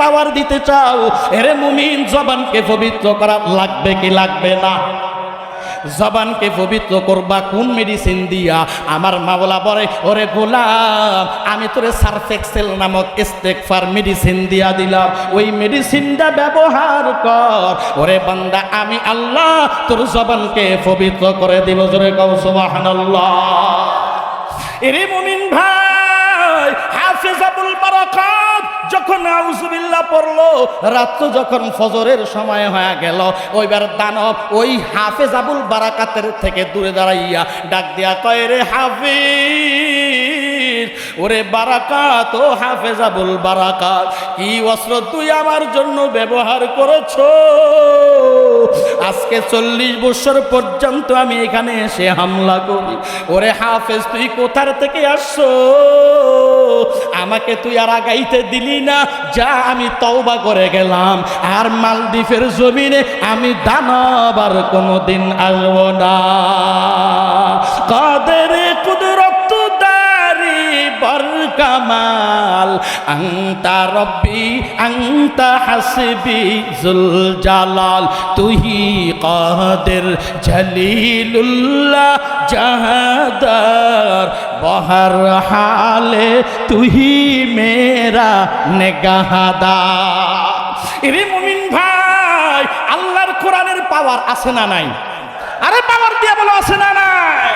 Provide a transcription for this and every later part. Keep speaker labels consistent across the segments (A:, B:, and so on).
A: পাওয়ার দিতে চাও, এরে মুমিন জবানকে পবিত্র করা লাগবে কি লাগবে না? জবানকে পবিত্র করবা কোন মেডিসিন দিয়া? আমার মাওলা বলে, ওরে গোলাম, আমি তোরে সারফেক্সেল নামক ইস্তেকফার মেডিসিন দিয়া দিলাম। ওই মেডিসিনটা ব্যবহার কর। ওরে বান্দা, আমি আল্লাহ তোর জবানকে পবিত্র করে দিব। জোরে কও সুবহানাল্লাহ। এরে মুমিন ভাই হাফেজ আবুল বারাকাত যখন আউজুবিল্লাহ পড়ল, রাত্র যখন ফজরের সময় হয়ে গেল, ওইবার দানব ওই হাফেজ আবুল বারাকাতের থেকে দূরে দাঁড়াইয়া ডাক দিয়া কয় রে হাফিজ, ওরে বারাকাত, ও হাফেজ আবুল বারাকাত, কি অস্ত্র তুই আমার জন্য ব্যবহার করেছ? আজকে চল্লিশ বছর পর্যন্ত আমি এখানে এসে হামলা করি। ওরে হাফেজ, তুই কোথার থেকে আসছো? আমাকে তুই আর আগাইতে দিলি না। যা আমি তওবা করে গেলাম। আর মালদ্বীপের জমিনে আমি দানাবার কোনো কোনোদিন আসব না। কাদের কামাল। আংতা রব্বি, আংতা হাসবি জুল জালাল তুহি কাদের, জলিলুল্লাহ জাহাদার, বহর হালে, তুহি মেরা নেগাহাদা। এরে মুমিন ভাই, আল্লাহর কোরআনের পাওয়ার আছে না নাই? আরে পাওয়ার দিয়া বলো আছে না নাই?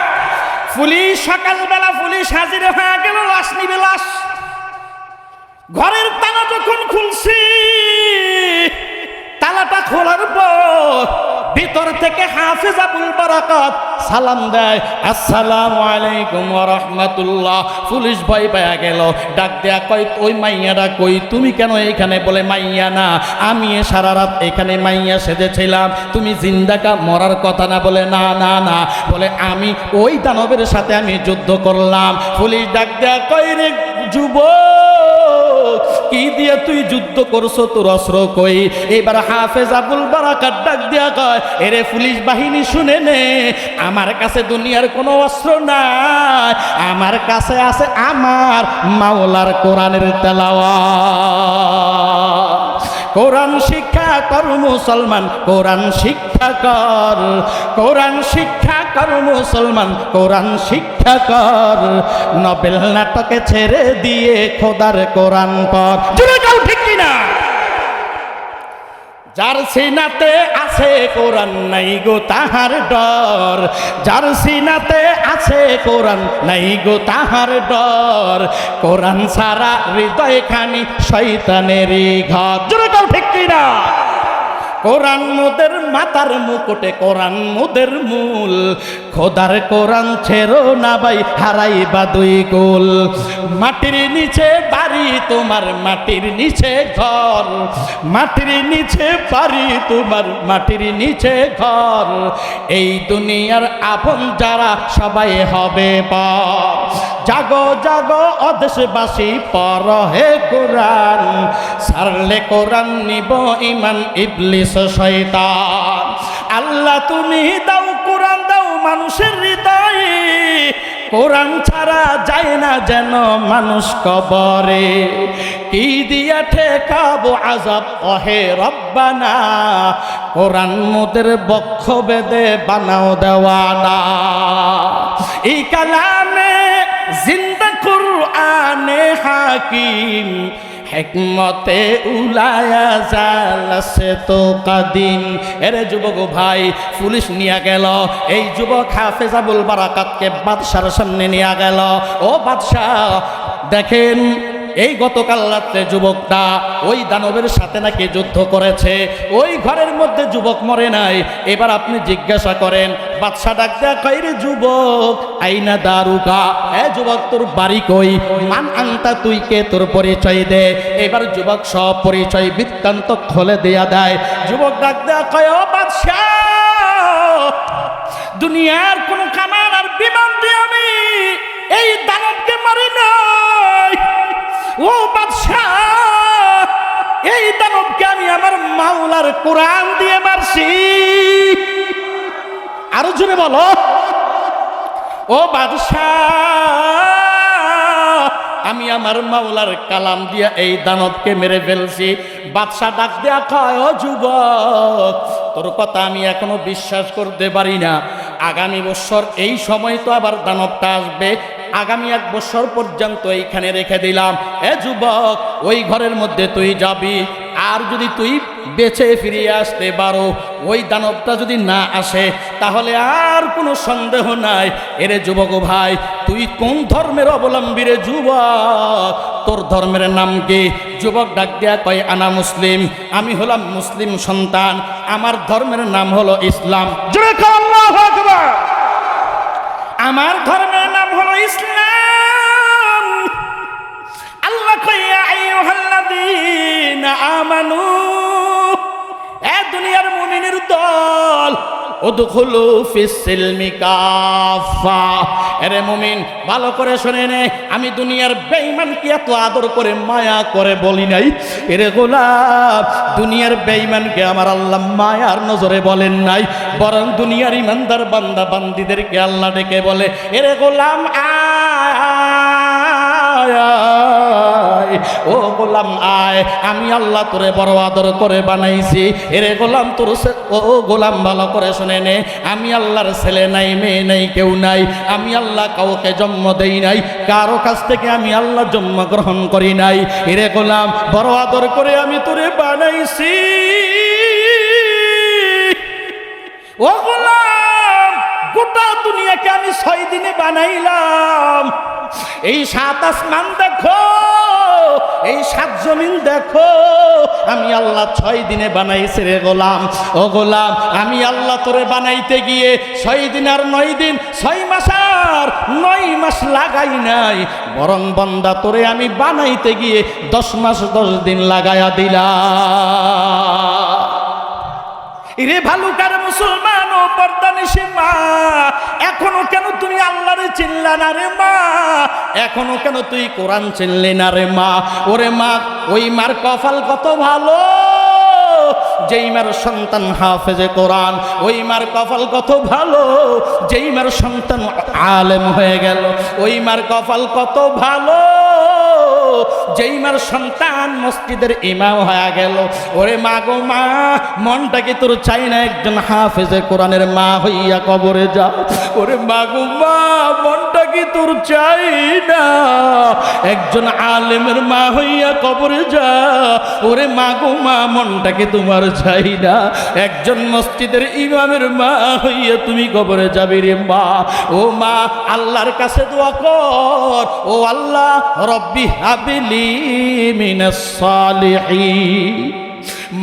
A: পুলিশ সকালবেলা পুলিশ হাজির হয়ে গেল, লাশ নিবে লাশ। ঘরের তালা যখন খুলছি, তালাটা খোলার পর ভিতর থেকে হাফিজ আবুল বারাকাত সালাম দেয়, আসসালামু আলাইকুম রাহমাতুল্লাহ। পুলিশ ভয় পায়া গেল। ডাক দেয়া কই ওই মাইয়াটা কই? তুমি কেন এখানে বলে, মাইয়া না, আমি সারা রাত এখানে মাইয়া সেজেছিলাম। তুমি জিন্দাকা মরার কথা না? বলে, না না না। বলে, আমি ওই দানবের সাথে আমি যুদ্ধ করলাম। পুলিশ ডাক দেয়া কই রে যুবক কি দিয়ে তুই যুদ্ধ করছ? তোর অস্ত্র কই? এবার হাফেজ আবুল বারাকার ডাক দিয়া কয়, এরে পুলিশ বাহিনী, শুনে নে, আমার কাছে দুনিয়ার কোনো অস্ত্র নাই। আমার কাছে আছে আমার মাওলার কোরআনের তেলাওয়া কোরআন শিক্ষা কর মুসলমান, কোরআন শিক্ষা কর। কোরআন শিক্ষা কর মুসলমান, কোরআন শিক্ষা কর। নবেল নাটকে ছেড়ে দিয়ে খোদার কোরআন পর। ঠিক যার সিনাতে আছে কোরআন নাই গো তাহার ডর। যার সিনাতে আছে কোরআন নাই গো তাহার ডর। কোরআন সারা হৃদয়খানি শৈতানেরই ঘর। জোরে কাউ ঠিক কিনা? কোরআন মোদের মাতার মুকুটে, কোরআন মোদের মূল। খোদার কোরআন ছেড়ো না ভাই হারাই বা দুই গোল। মাটির নিচে বাড়ি, তোমার মাটির নিচে ঘর। মাটির নিচে বাড়ি, তোমার মাটির নিচে ঘর। এই দুনিয়ার আপন যারা, সবাই হবে পর। জাগো জাগো, অদেশবাসী পর হে কোরআন। সারলে কোরআন নিব ইমান, ইবলিস শয়তান। আল্লাহ তুমি দাও কোরআন, দাও মানুষের হৃদয়ে। কোরআন ছাড়া যায় না যেন মানুষ কবরে। কি দিয়া ঠেকাবো আজাব অহে রব্বানা, কোরআন মোদের বক্ষ বেদে বানাও দেওয়ানা। এই কালামে জিন্দা কুরআনে হাকিম হেকমতে উলায়া জালাসে তো কাদিম। এরে যুবক ভাই, পুলিশ নিয়ে গেল। এই যুবক হাফেজ আবুল বারাকাতকে বাদশার সামনে নিয়ে গেল। ও বাদশাহ, দেখেন এই গতকাল রাত্রে যুবকটা ওই দানবের সাথে নাকি যুদ্ধ করেছে, ওই ঘরের মধ্যে যুবক মরে নাই। এবার আপনি জিজ্ঞাসা করেন বাদশা ডাক দেয়া কই যুবক, আইনা দারুকা এ যুবক, তোর বাড়ি কই? মান আংতা তুই কে? তোর পরিচয় দে। এবার যুবক সব পরিচয় বৃত্তান্ত খুলে দেয়া দেয়। যুবক ডাক কয়, ও বাদশা দুনিয়ার কোন কামান আর বিমান দিয়ে আমি এই দানবকে মারি ও বাদশাহ, এই দানবকে আমি আমার মাওলার কোরআন দিয়ে মারছি। আরও জোরে বলো। ও বাদশাহ, আমি আমার মাওলার কালাম দিয়া এই দানবকে মেরে ফেলছি। বাদশা ডাক দেয়া কয়, ও যুবক, তোর কথা আমি এখনও বিশ্বাস করতে পারি না। আগামী বছর এই সময় তো আবার দানবটা আসবে। আগামী এক বছর পর্যন্ত এইখানে রেখে দিলাম। এ যুবক, ওই ঘরের মধ্যে তুই যাবি। আর যদি তুই বেছে ফিরিয়ে আসতে পারো, ওই দানবটা যদি না আসে, তাহলে আর কোনো সন্দেহ নাই। এরে যুবক ভাই, তুই কোন ধর্মের অবলম্বী রে যুবক? তোর ধর্মের নাম কি? যুবক ডাক দেয়া কয়, আনা মুসলিম, আমি হলাম মুসলিম সন্তান। আমার ধর্মের নাম হলো ইসলাম। আমার ধর্মের ইসলাম। আল্লাহ কইয়া আইয়ুহাল্লাযীনা আমানু এ দুনিয়ার মুমিনের দল উদখুলু ফিস সিলমি কাফা। এরে মুমিন ভালো করে শুনে নে আমি দুনিয়ার বেঈমানকে এত আদর করে মায়া করে বলি নাই। এরে গোলাপ দুনিয়ার বেঈমানকে আমার আল্লাহ মায়ার নজরে বলেন নাই বরং দুনিয়ার ইমানদার বান্দা বান্দিদেরকে আল্লাহ ডেকে বলে এরে গোলাম আয়, ও গোলাম, আয়, আমি আল্লাহ তোরে বড় আদর করে বানাইছি। এরে গোলাম, তোর ও গোলাম, ভালো করে শুনে নে। আমি আল্লাহর ছেলে নাই, মেয়ে নাই, কেউ নাই। আমি আল্লাহ কাউকে জন্ম দেই নাই। কারও কাছ থেকে আমি আল্লাহ জন্ম গ্রহণ করি নাই। এরে গোলাম, বড় আদর করে আমি তোরে বানাইছি। ও গোলাম, গোটা দুনিয়াকে আমি ছয় দিনে বানাইলাম। এই সাত আসমান দেখো। এই সাত জমিন দেখো, আমি আল্লাহ ছয় দিনে বানাইছি রে গোলাম। ও গোলাম, আমি আল্লাহ তোরে বানাইতে গিয়ে ছয় দিন আর নয় দিন, ছয় মাস আর নয় মাস লাগাই নাই। বরং বন্দা তোরে আমি বানাইতে গিয়ে দশ মাস দশ দিন লাগাইয়া দিলাম। রে ভালুকার মুসলমান ও পর্দানিসী মা। এখনও কেন তুমি আল্লাহরে চিনলা না রে মা? এখনও কেন তুই কোরআন চিনলি না রে মা? ওরে মা, ওই মার কপাল কত ভালো? যেই মার সন্তান হাফেজে কোরআন, ওই মার কপাল কত ভালো? যেই মার সন্তান আলেম হয়ে গেল, ওই মার কপাল কত ভালো? যেই মার সন্তান মসজিদের ইমাম হয়ে গেল, ওরে মা গো মা, মনটা কি তোর চাই না একজন হাফেজে কোরআনের মা হইয়া কবরে যা? ওরে মা গো মা, মনটা কি তোর চাই না একজন আলেমের মা হইয়া কবরে যা? ওরে মা গো মা, মনটা কি তোমার চাই না একজন মসজিদের ইমামের মা হইয়া তুমি কবরে যাবি রে মা? ও মা, আল্লাহর কাছে দোয়া কর। ও আল্লাহ, রব্বি হাবিলি মিনাস সালিহিন।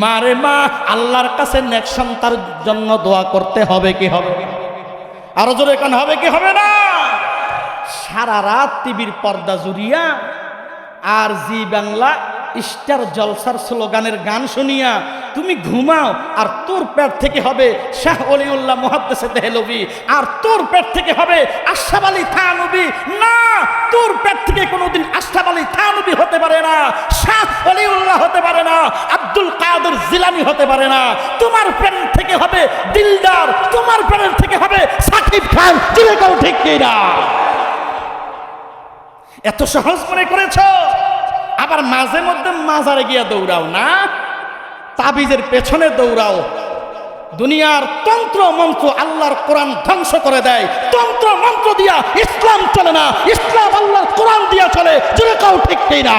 A: মারে মা, আল্লাহর কাছে নেক সন্তার জন্য দোয়া করতে হবে কি হবে? আরও জোরে কান হবে কি হবে না? সারা রাত টিভির পর্দা জুড়িয়া আর জি বাংলা, স্টার জলসার স্লোগানের গান শুনিয়া তুমি ঘুমাও, আর তোর পেট থেকে হবে শাহ অলিউল্লাহ আর তোর পেট থেকে হবে আশরাফ আলী থানবি না, তোর পেট থেকে কোনোদিন হতে পারে না, শাহ অলিউল্লাহ হতে পারে না, আব্দুল কাদের জিলানি হতে পারে না। তোমার পেট থেকে হবে দিলদার, তোমার পেটের থেকে হবে সাকিব খান তুমি কেউ ঠিক না। এত সহজ মনে করেছ? আবার মাঝে মধ্যে মাজারে গিয়া দৌড়াও না? তাবিজের পেছনে দৌড়াও। দুনিয়ার তন্ত্র মন্ত্র আল্লাহর কোরআন ধ্বংস করে দেয়। তন্ত্র মন্ত্র দিয়া ইসলাম চলে না। ইসলাম আল্লাহর কোরআন দিয়া চলে। জুড়ে কাউ ঠিক নেই না?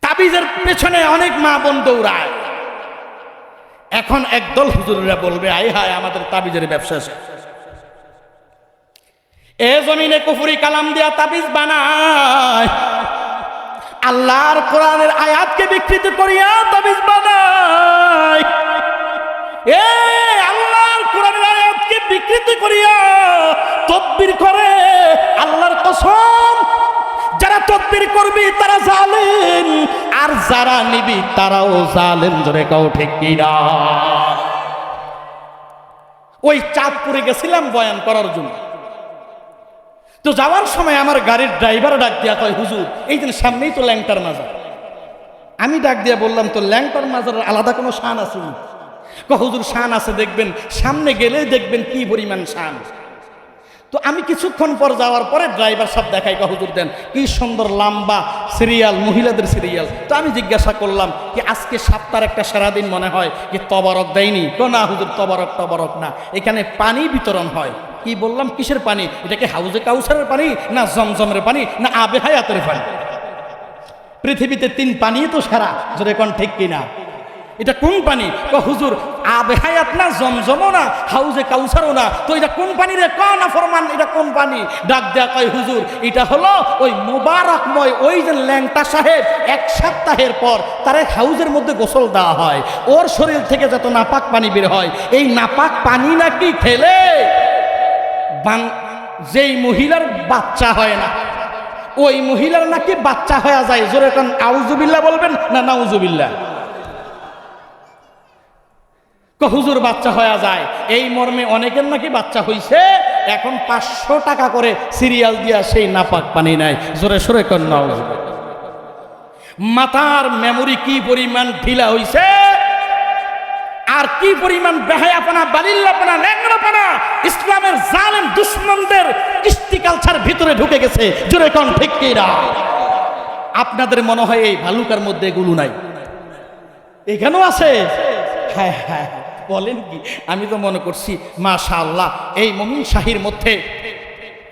A: তাবিজের পেছনে অনেক মা বোন দৌড়ায়। এখন একদল হুজুররা বলবে, আয় হায়, আমাদের তাবিজের ব্যবসা। এ জমিনে কুফুরি কালাম দিয়া তাবিজ বানায়। আল্লাহর কোরআনের আয়াতকে বিকৃত করিয়া তাবিজ বানায় এ আল্লাহর কোরআনের আয়াতকে বিকৃত করিয়া তদবির করে আল্লাহর কসম। যারা তদবির করবি তারা জালেম, আর যারা নিবি তারাও জালেম। ধরে কাউ ঠিক কিনা? ওই চাঁদপুরে গেছিলাম বয়ান করার জন্য। তো যাওয়ার সময় আমার গাড়ির ড্রাইভার ডাক দিয়া কয়, হুজুর, এই দিন সামনেই তো ল্যাংটার মাজার। আমি ডাক দিয়া বললাম তো ল্যাংটার মাজারের আলাদা কোনো শান আছে? ক হুজুর, শান আছে, দেখবেন, সামনে গেলেই দেখবেন কি পরিমাণ শান। তো আমি কিছুক্ষণ পর যাওয়ার পরে ড্রাইভার সব দেখাই হুজুর, দেন, কি সুন্দর লম্বা সিরিয়াল, মহিলাদের সিরিয়াল। তো আমি জিজ্ঞাসা করলাম কি, আজকে সাতটার একটা সারাদিন মনে হয়? কি, তবরক দেয়নি? তো না, হুজুর, তবরক তবরক না। এখানে পানি বিতরণ হয়। কি বললাম? কিসের পানি? এটা কি হাউজে কাউসারের পানি না জমজমের পানি না আবে হায়াতের পানি? পৃথিবীতে তিন পানি তো সারা। যদি কোন ঠিক কিনা। এটা কোন পানি? ক, হুজুর, আবে হায়াত না, জমজমও না, হাউজে কাউসারও না। তো এটা কোন পানি রে? ক না ফরমান? এটা কোন পানি? ডাক দেয়া কয়, হুজুর, এটা হলো ওই মোবারকময় ওই যে ল্যাংটা সাহেব এক সপ্তাহের পর তার হাউজের মধ্যে গোসল দেওয়া হয়। ওর শরীর থেকে যত নাপাক পানি বের হয়। এই নাপাক পানি নাকি খেলে? যেই মহিলার বাচ্চা হয় না, ওই মহিলার নাকি বাচ্চা হয়ে যায়। জোরে এখন আউজুবিল্লা বলবেন না নাউজুবিল্লা ক হুজুর, বাচ্চা হয়ে যায়। এই মর্মে অনেকের নাকি বাচ্চা হইছে, এখন পাঁচশো টাকা করে সিরিয়াল দিয়া সেই নাপাক পানি নেয় জোরে সোরে নাউজুবিল্লাহ। মাথার মেমোরি কি পরিমাণ ঢিলা হইছে? আর কি পরিমাণ বেহায়াপনা, বালিল্লাপনা ল্যাংরাপনা ইসলামের জালেম দুশ্মনদের কৃষ্টি কালচার ভিতরে ঢুকে গেছে। জোরে কন, ঠিক আপনাদের মনে হয় এই ভালুকার মধ্যে এগুলো নাই? এখানেও আছে? হ্যাঁ হ্যাঁ বলেন কি? আমি তো মনে করছি মাশা আল্লাহ এই মমিন শাহির মধ্যে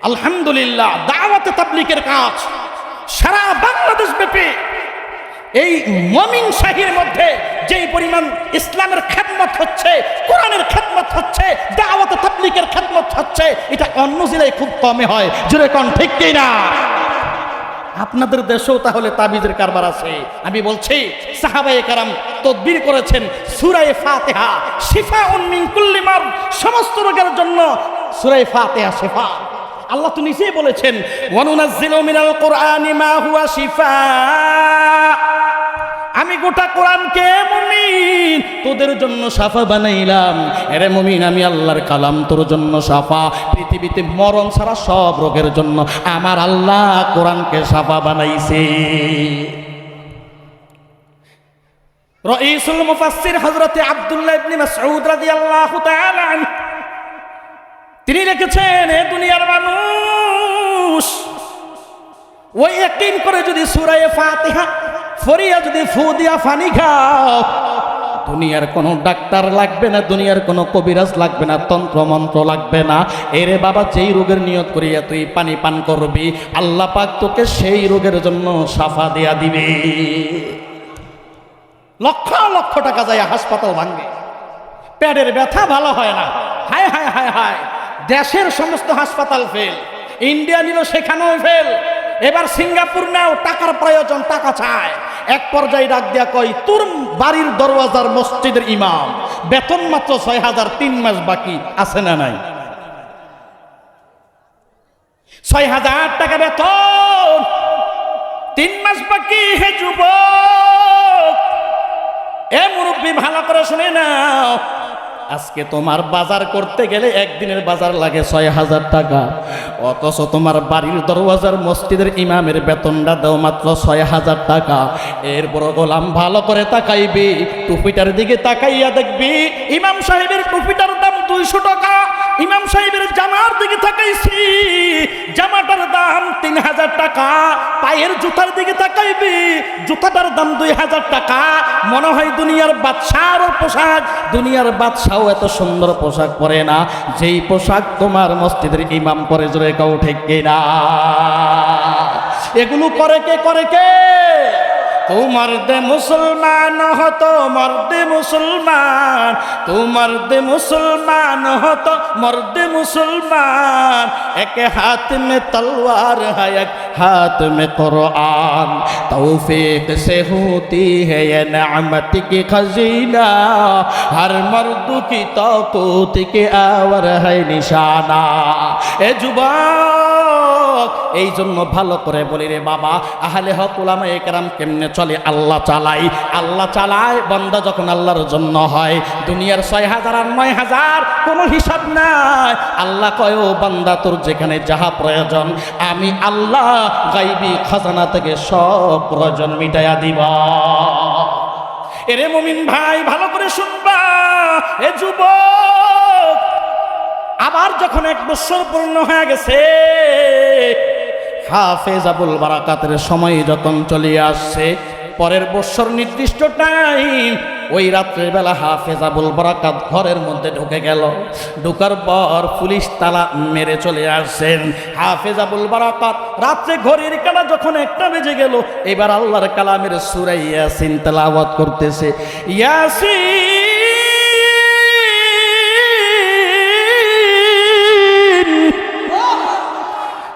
A: আলহামদুলিল্লাহ দাওয়াতে তাবলিকের কাজ সারা বাংলাদেশ ব্যাপী এই মমিন শাহির মধ্যে যেই পরিমাণ ইসলামের খেদমত হচ্ছে, কোরআনের খেদমত হচ্ছে, দাওয়াত তাবলিকের খেদমত হচ্ছে, এটা অন্য জেলায় খুব কমে হয়। জোরে কন ঠিক কি না? আপনাদের দেশেও তাহলে তাবিজের কারবার আছে। আমি বলছি, সাহাবায়ে কারাম তদবির করেছেন সুরায়ে ফাতিহা শিফা উন্মিন কুল্লিমার সমস্ত রোগের জন্য সুরায়ে ফাতিহা শিফা। আল্লাহ তো নিজেই বলেছেন আমি গোটা কোরআনকে মুমিন, তোদের জন্য সাফা বানাইলাম। এরে মুমিন, আমি আল্লাহর কালাম, তোর জন্য সাফা পৃথিবীতে মরণ ছাড়া সব রোগের জন্য আমার আল্লাহ কোরআনকে সাফা বানাইছে। রঈসুল মুফাসসির হযরতে আব্দুল্লাহ ইবনে মাসউদ রাদিয়াল্লাহু তাআলা আনহু। তিনি লিখেছেন, এ দুনিয়ার মানুষ, ওই একদিন করে যদি সুরায়ে ফাতিহা ফরিয়া যদি ফু দিয়া ফানি খাও, দুনিয়ার কোনো ডাক্তার লাগবে না, দুনিয়ার কোনো কবিরাজ লাগবে না তন্ত্র মন্ত্র লাগবে না। এরে বাবা, যেই রোগের নিয়ত করিয়া তুই পানি পান করবি, আল্লাহ পাক তোকে সেই রোগের জন্য সাফা দেয়া দিবে। লক্ষ লক্ষ টাকা যায় হাসপাতাল ভাঙবে। পেটের ব্যথা ভালো হয় না। হায় হায় হায় হায়। দেশের সমস্ত হাসপাতাল ফেল ইন্ডিয়া নিল, সেখানেও ফেল এবার সিঙ্গাপুর নাও, টাকার প্রয়োজন, টাকা চায়। এক পর্যায়ে ডাক দেয়া কই তোর বাড়ির দরওয়াজার মসজিদের ইমাম। বেতন মাত্র ছয় হাজার, তিন মাস বাকি, আছে না নাই? ছয় হাজার টাকা বেতন, তিন মাস বাকি, হে যুবক। এ মুরব্বী, ভালো করে শুনে নাও। আজকে তোমার বাজার করতে গেলে একদিনের বাজার লাগে ছয় হাজার টাকা। অথচ তোমার বাড়ির দরওয়াজার মসজিদের ইমামের বেতনটা দাও মাত্র ছয় হাজার টাকা। এরপর গোলাম ভালো করে তাকাইবি, টুপিটার দিকে তাকাইয়া দেখবি, ইমাম সাহেবের দাম দুইশো টাকা ইমাম সাহেবের জামার দিকে তাকাইছি। জামাটার দাম তিন হাজার টাকা, পায়ের জুতার দিকে তাকাইবি, জুতাটার দাম দুই হাজার টাকা। মনে হয় দুনিয়ার বাদশার পোশাক, দুনিয়ার বাদশাও এত সুন্দর পোশাক পরে না। যেই পোশাক তোমার মসজিদের ইমাম পরে জোরে কাউ ঠিক না এগুলো করে কে করে কে? তু মর্দে মুসলমান হত, মর্দে মুসলমান। তু মর্দে মুসলমান হত, মর্দে মুসলমান। এক হাত মে তলোয়ার হয় এক हाथ में कुरान तौफीक से होती है ये नमत की खजीना हर मर्द की तोकूत के आवर है निशाना ए जुबान এই জন্য ভালো করে বলি রে বাবা, আহলে হক উলামা একরাম কেমনে চলে? আল্লাহ চালাই, আল্লাহ চালায়, বন্দা যখন আল্লাহর জন্য হয়, দুনিয়ার ছয় হাজার আর নয় হাজার, কোনো হিসাব নাই। আল্লাহ কয়, ও বান্দা, তোর যেখানে যাহা প্রয়োজন, আমি আল্লাহ গাইবি খাজানা থেকে সব প্রয়োজন মিটাইয়া দিব। এরে মমিন ভাই, ভালো করে শুনবা। এ যুবক আবার যখন এক বছর পূর্ণ হয়ে গেছে, হাফেজ আবুল বারাকাতের সময় যখন চলে আসছে, পরের বছর নির্দিষ্ট টাইম ওই রাত্রের বেলা হাফেজ আবুল বারাকাত ঘরের মধ্যে ঢুকে গেল। ঢুকার পর পুলিশ তালা মেরে চলে আসছেন হাফেজ আবুল বারাকাত রাত্রে ঘড়ির কালা যখন একটা বেজে গেল, এবার আল্লাহর কালামের সুরাই ইয়াসিন তেলাওয়াত করতেছে। ইয়াসিন!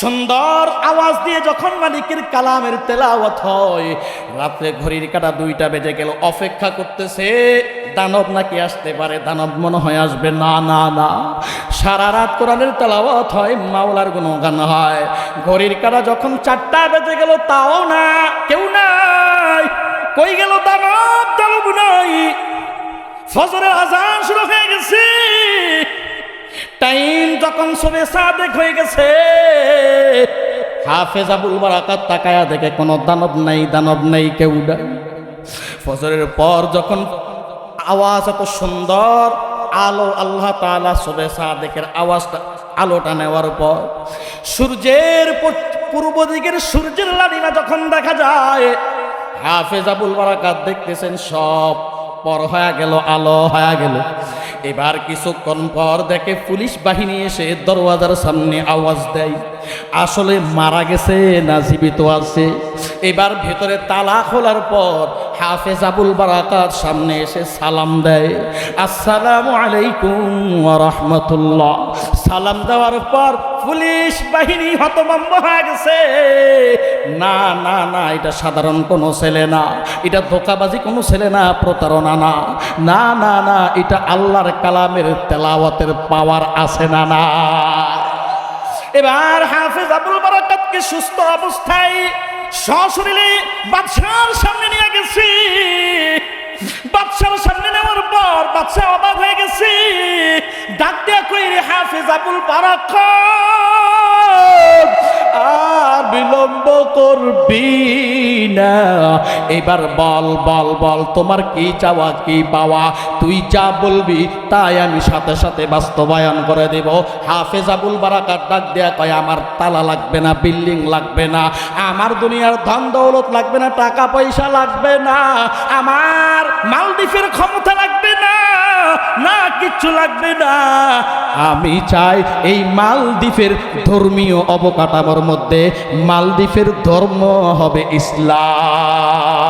A: সুন্দর আওয়াজ দিয়ে যখন মালিকের কালামের তেলাওয়াত হয়, রাত্রে ঘড়ির কাটা দুইটা বেজে গেল, অপেক্ষা করতেছে, দানব নাকি আসতে পারে? দানব মনে হয় আসবে। না না না। সারা রাত কোরআনের তেলাওয়াত হয়, মাওলার গুণগান হয়। ঘড়ির কাটা যখন চারটা বেজে গেল, তাও না, কেউ নাই। কই গেল দানব? দানব নাই। ফজরের আজান শুরু হয়ে গেছে। টাইম যখন সবে সাদেক হয়ে গেছে, হাফেজ আবুল বারাকাত তাকায়া দেখে কোনো দানব নাই দানব নাই, কেউ নাই। ফজরের পর যখন আওয়াজ এত সুন্দর, আলো আল্লাহ তাআলা সবে সাদেকের আওয়াজটা, আলোটা নেওয়ার পর সূর্যের পূর্ব দিকের সূর্যের লালিমা যখন দেখা যায়, হাফেজ আবুল বারাকাত দেখতেছেন সব পর হয়ে গেল, আলো হয়ে গেল। এবার কিছুক্ষণ পর দেখে পুলিশ বাহিনী এসে দরওয়াজার সামনে আওয়াজ দেয়। আসলে মারা গেছে না জীবিত আছে। এবার ভেতরে তালা খোলার পর হাফেজ আবুল বারাকার সামনে এসে সালাম দেয়। আসসালামু আলাইকুম রাহমাতুল্লাহ। সালাম দেওয়ার পর পুলিশ বাহিনী হতভম্ব হয়ে গেছে। না না না, এটা সাধারণ কোনো ছেলে না। এটা ধোকাবাজি কোনো ছেলে না, প্রতারণা না। না না না, এটা আল্লাহর কালামের তেলাওয়াতের পাওয়ার আছে না না। এবার হাফেজ আবুল বারাকাতকে সুস্থ অবস্থায় সশরীরে বাদশার সামনে নিয়ে গেছি। বাদশার সামনে নেওয়ার পর বাদশা অবাক হয়ে গেছে। ডাক দিয়া কই রে হাফেজ আবুল বারাক? আর বিলম্ব করবি না। এবার বল বল বল, তোমার কি চাওয়া, কি পাওয়া? তুই যা বলবি তাই আমি সাথে সাথে বাস্তবায়ন করে দেব। হাফেজ আবুল বারাকার ডাক দেয়া কয়, আমার তালা লাগবে না, বিল্ডিং লাগবে না, আমার দুনিয়ার ধন দৌলত লাগবে না, টাকা পয়সা লাগবে না, আমার মালদ্বীপের ক্ষমতা লাগবে কিচ্ছু লাগবে না। আমি চাই এই মালদ্বীপের ধর্মীয় অবকাঠামোর মধ্যে মালদ্বীপের ধর্ম হবে ইসলাম।